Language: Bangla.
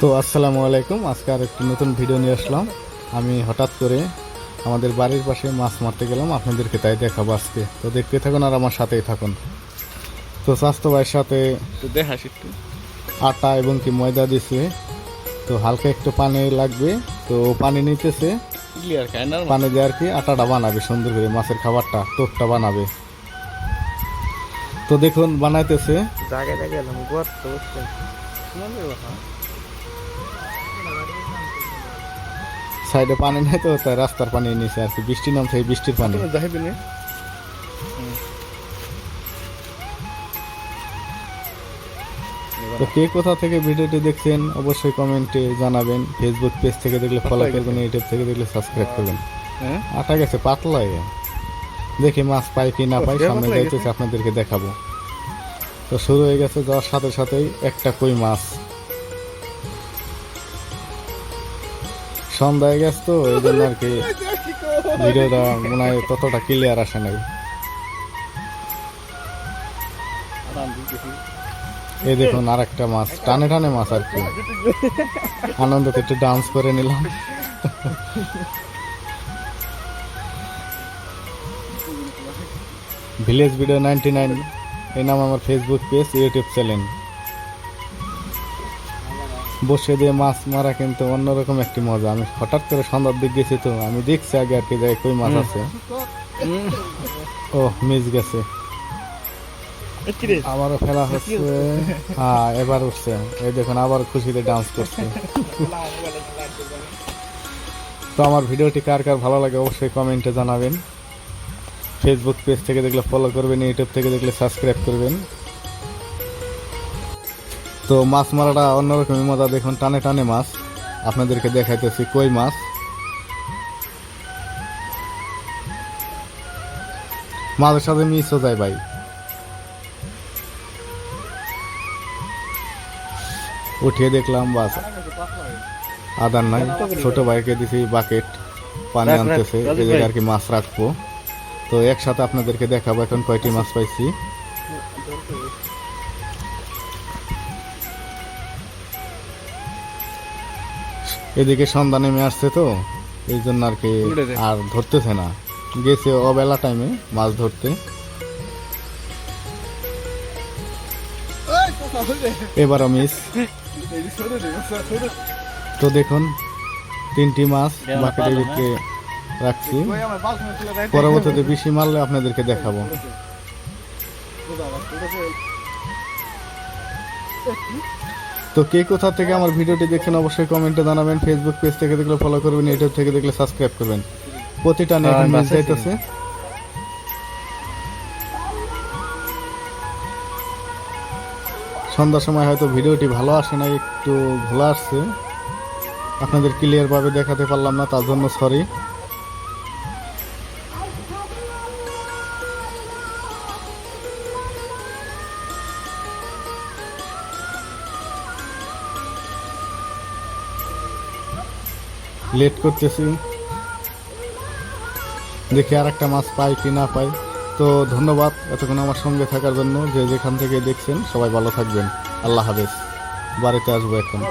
তো আসসালামু আলাইকুম আজকে আর একটি নতুন ভিডিও নিয়ে আসলাম। আমি হঠাৎ করে আমাদের বাড়ির পাশে মাছ মারতে গেলাম আপনাদেরকে তাই দেখাবো আজকে। তো দেখতে থাকুন আর আমার সাথেই থাকুন। তো স্বাস্থ্য ভাইয়ের সাথে দেখাস একটু। আটা এবং কি ময়দা দিছে। তো হালকা একটু পানি লাগবে। তো পানি নিতেছে। পানি দিয়ে আর কি আটাটা বানাবে সুন্দর করে মাছের খাবারটা টোপটা বানাবে। তো দেখুন বানাইতেছে। জায়গায় জায়গায় সাইডে পানি নেই তো তাই রাস্তার পানি নিচে আর কি। বৃষ্টি নামছে এই বৃষ্টির পানি। যাইবে না তো কে কোথা থেকে ভিডিওটি দেখছেন অবশ্যই কমেন্টে জানাবেন। ফেসবুক পেজ থেকে দেখলে ফলো করবেন ইউটিউব থেকে দেখলে সাবস্ক্রাইব করবেন। হ্যাঁ? আটা গেছে পাতলা দেখি মাছ পাই কি না পাই সামনে যাইতেছে আপনাদেরকে দেখাবো। তো শুরু হয়ে গেছে যাওয়ার সাথে সাথেই একটা কই মাছ। সন্ধ্যা হয়ে গেছে তো, এই জন্য আর কি ভিডিওটা মনে হয় ততটা ক্লিয়ার আসে নাই। এই দেখুন আর একটা মাছ, টানে টানে মাছ আর কি। আনন্দতে একটু ডান্স করে নিলাম। ভিলেজ ভিডিও নাইনটি নাইন এই নাম আমার ফেসবুক পেজ ইউটিউব চ্যানেল বসে দিয়ে মাছ মারা কিন্তু অন্যরকম একটি মজা। আমি হঠাৎ করে সন্ধ্যার দিক গেছি তো আমি দেখছি আগে আর কি যাই কই মাছ আছে। ও মিস গেছে। আবারও ফেলা হচ্ছে। হ্যাঁ এবার উঠছে। এই দেখুন আবার খুশিতে ডান্স করছে। তো আমার ভিডিওটি কার কার ভালো লাগে অবশ্যই কমেন্টে জানাবেন। ফেসবুক পেজ থেকে দেখলে ফলো করবেন ইউটিউব থেকে দেখলে সাবস্ক্রাইব করবেন। তো মাছ মারাটা অন্যরকমই মজা দেখুন টানে টানে মাছ। আপনাদেরকে দেখাইতেছি কই মাছ। মাঝে সাথে মিসও যায় ভাই। উঠিয়ে দেখলাম বাস। আদার নাই ছোট ভাইকে দিছি বাকেট পানি আনতেছে এই জায়গায় আর কি মাছ রাখব। তো একসাথে আপনাদেরকে দেখাবো এখন কয়টি মাছ পাইছি? এদিকে সন্ধ্যা নেমে আসছে তো এই জন্য আর কি আর ধরতেছে না। গেছে অবেলা টাইমে মাছ ধরতে। এবারও মিস তো দেখুন তিনটি মাছ বাকিটা রাখছি। পরবর্তীতে বেশি মারলে আপনাদেরকে দেখাবো। তো কে কোথা থেকে আমার ভিডিওটি দেখছেন অবশ্যই কমেন্টে জানাবেন। ফেসবুক পেজ থেকে দেখলে ফলো করবেন ইউটিউব থেকে দেখলে সাবস্ক্রাইব করবেন। প্রতিটা মিস বাসায় যাইতেছে। সন্ধ্যার সময় হয়তো ভিডিওটি ভালো আসে না একটু ভালো আসছে। আপনাদের ক্লিয়ার ভাবে দেখাতে পারলাম না তার জন্য সরি লেট করতেছি। দেখি আর একটা মাছ পাই কি না পাই। তো ধন্যবাদ এতক্ষণ আমার সঙ্গে থাকার জন্য যে যেখান থেকে দেখছেন, সবাই ভালো থাকবেন। আল্লাহ হাফেজ। বাড়িতে আসব এখন।